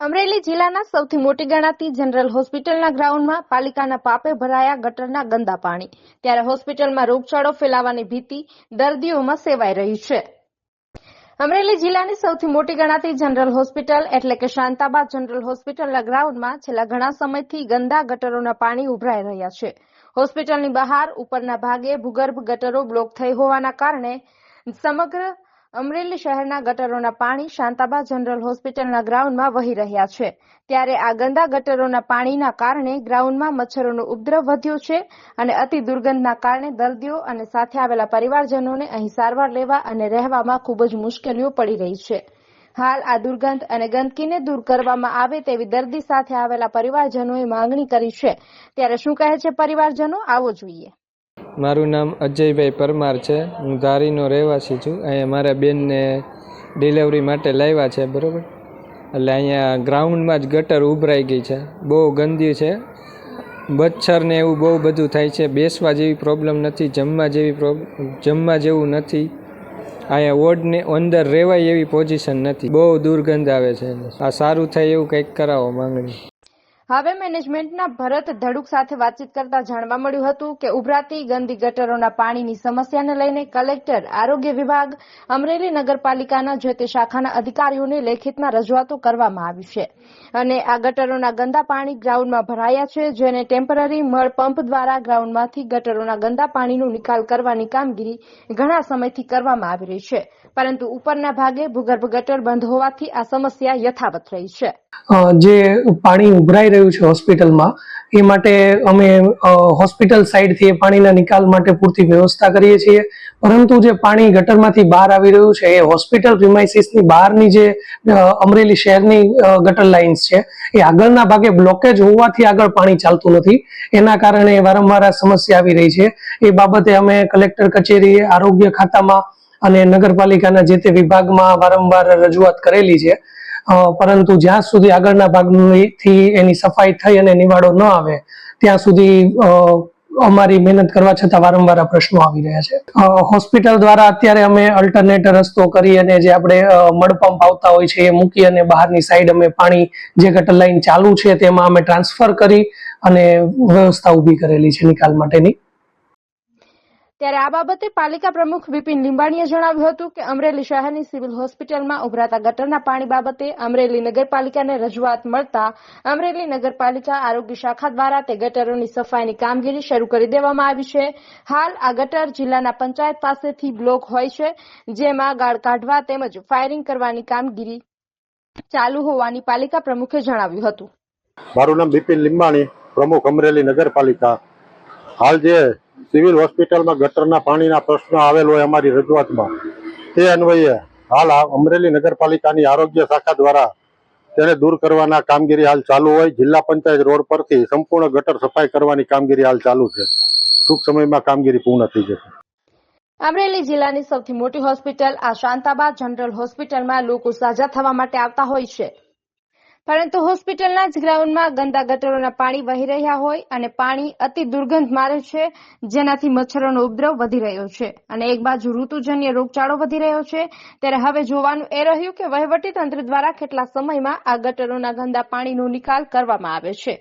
અમરેલી જિલ્લાના સૌથી મોટી ગણાતી જનરલ હોસ્પિટલના ગ્રાઉન્ડમાં પાલિકાના પાપે ભરાયા ગટરના ગંદા પાણી. ત્યારે હોસ્પિટલમાં રોગચાળો ફેલાવાની ભીતિ, દર્દીઓમાં સેવાઈ રહી છે. અમરેલી જિલ્લાની સૌથી મોટી ગણાતી જનરલ હોસ્પિટલ એટલે કે શાંતાબાદ જનરલ હોસ્પિટલના ગ્રાઉન્ડમાં છેલ્લા ઘણા સમયથી ગંદા ગટરોના પાણી ઉભરાઈ રહ્યા છે. હોસ્પિટલની બહાર ઉપરના ભાગે ભૂગર્ભ ગટરો બ્લોક થઈ હોવાના કારણે સમગ્ર અમરેલી શહેરના ગટરોના પાણી શાંતાબા જનરલ હોસ્પિટલના ગ્રાઉન્ડમાં વહી રહ્યા છે. ત્યારે આ ગંદા ગટરોના પાણીના કારણે ગ્રાઉન્ડમાં મચ્છરોનો ઉપદ્રવ વધ્યો છે અને અતિ દુર્ગંધના કારણે દર્દીઓ અને સાથે આવેલા પરિવારજનોને અહીં સારવાર લેવા અને રહેવામાં ખૂબ જ મુશ્કેલીઓ પડી રહી છે. હાલ આ દુર્ગંધ અને ગંદકીને દૂર કરવામાં આવે તેવી દર્દી સાથે આવેલા પરિવારજનોએ માંગણી કરી છે. ત્યારે શું કહે છે પરિવારજનો? આવો જોઈએ. મારું નામ અજયભાઈ પરમાર છે. હું ધારીનો રહેવાસી છું. અહીંયા મારા બેનને ડિલેવરી માટે લાવ્યા છે, બરાબર? એટલે અહીંયા ગ્રાઉન્ડમાં જ ગટર ઉભરાઈ ગઈ છે. બહુ ગંદી છે. મચ્છર ને એવું બહુ બધું થાય છે. બેસવા જેવી પ્રોબ્લેમ નથી, જમવા જેવી પ્રોબ્લેમ જમવા જેવું નથી. અહીંયા વોર્ડને અંદર રહેવાય એવી પોઝિશન નથી. બહુ દુર્ગંધ આવે છે. આ સારું થાય એવું કંઈક કરાવો માંગણી. હવે મેનેજમેન્ટના ભરત ધડુક સાથે વાતચીત કરતા જાણવા મળ્યું હતું કે ઉભરાતી ગંદી ગટરોના પાણીની સમસ્યાને લઈને કલેક્ટર, આરોગ્ય વિભાગ, અમરેલી નગરપાલિકાના જે તે શાખાના અધિકારીઓને લેખિતમાં રજૂઆતો કરવામાં આવી છે. અને આ ગટરોના ગંદા પાણી ગ્રાઉન્ડમાં ભરાયા છે, જેને ટેમ્પરરી મળ પંપ દ્વારા ગ્રાઉન્ડમાંથી ગટરોના ગંદા પાણીનો નિકાલ કરવાની કામગીરી ઘણા સમયથી કરવામાં આવી રહી છે. પરંતુ ઉપરના ભાગે ભૂગર્ભ ગટર બંધ હોવાથી આ સમસ્યા યથાવત રહી છે. જે પાણી ઉભરાઈ રહ્યું છે હોસ્પિટલમાં, એ માટે અમે હોસ્પિટલ સાઈડથી એ પાણીના નિકાલ માટે પૂરતી વ્યવસ્થા કરીએ છીએ. પરંતુ જે પાણી ગટરમાંથી બહાર આવી રહ્યું છે, એ હોસ્પિટલ પ્રિમાઇસીસની બહારની જે અમરેલી શહેરની ગટર લાઇન્સ છે, એ આગળના ભાગે બ્લોકેજ હોવાથી આગળ પાણી ચાલતું નથી. એના કારણે વારંવાર આ સમસ્યા આવી રહી છે. એ બાબતે અમે કલેક્ટર કચેરીએ આરોગ્ય ખાતામાં અને નગરપાલિકાના જે તે વિભાગમાં વારંવાર રજૂઆત કરેલી છે. પરંતુ જ્યાં સુધી આગળના ભાગથી એની સફાઈ થઈ અને નિવાડો ન આવે, ત્યાં સુધી અમારી મહેનત કરવા છતાં વારંવાર પ્રશ્નો આવી રહ્યા છે. હોસ્પિટલ દ્વારા અત્યારે અમે અલ્ટરનેટ રસ્તો કરી અને જે આપણે મડપંપ આવતા હોય છે એ મૂકી અને બહારની સાઈડ અમે પાણી જે ગટર લાઈન ચાલુ છે તેમાં અમે ટ્રાન્સફર કરી અને વ્યવસ્થા ઊભી કરેલી છે નિકાલ માટેની. ત્યારે આ બાબતે પાલિકા પ્રમુખ વિપિન લીંબાણીએ જણાવ્યું હતું કે અમરેલી શહેરની સિવિલ હોસ્પિટલમાં ઉભરાતા ગટરના પાણી બાબતે અમરેલી નગરપાલિકાને રજૂઆત મળતા અમરેલી નગરપાલિકા આરોગ્ય શાખા દ્વારા તે ગટરોની સફાઈની કામગીરી શરૂ કરી દેવામાં આવી છે. હાલ આ ગટર જિલ્લાના પંચાયત પાસેથી બ્લોક હોય છે, જેમાં ગાળ કાઢવા તેમજ ફાયરિંગ કરવાની કામગીરી ચાલુ હોવાની પાલિકા પ્રમુખે જણાવ્યું હતું. મારું નામ બિપિન લીંબાણી, પ્રમુખ અમરેલી નગરપાલિકા. હાલ જે સિવિલ હોસ્પિટલમાં ગટરના પાણીના પ્રશ્ન આવેલ હોય અમારી રજૂઆતમાં. તે અન્વયે હાલ અમરેલી નગરપાલિકાની આરોગ્ય શાખા દ્વારા તેને દૂર કરવાના કામગીરી હાલ ચાલુ હોય. જિલ્લા પંચાયત રોડ પરથી સંપૂર્ણ ગટર સફાઈ કરવાની કામગીરી હાલ ચાલુ છે. ટૂંક સમયમાં કામગીરી પૂર્ણ થઈ જશે. અમરેલી જિલ્લાની સૌથી મોટી હોસ્પિટલ આ શાંતાબાદ જનરલ હોસ્પિટલમાં લોકો સાજા થવા માટે આવતા હોય છે. પરંતુ હોસ્પિટલના જ ગ્રાઉન્ડમાં ગંદા ગટરોના પાણી વહી રહ્યા હોય અને પાણી અતિ દુર્ગંધ મારે છે, જેનાથી મચ્છરોનો ઉપદ્રવ વધી રહ્યો છે અને એક બાજુ ઋતુજન્ય રોગચાળો વધી રહ્યો છે. ત્યારે હવે જોવાનું એ રહ્યું કે વહીવટી તંત્ર દ્વારા કેટલા સમયમાં આ ગટરોના ગંદા પાણીનો નિકાલ કરવામાં આવે છે.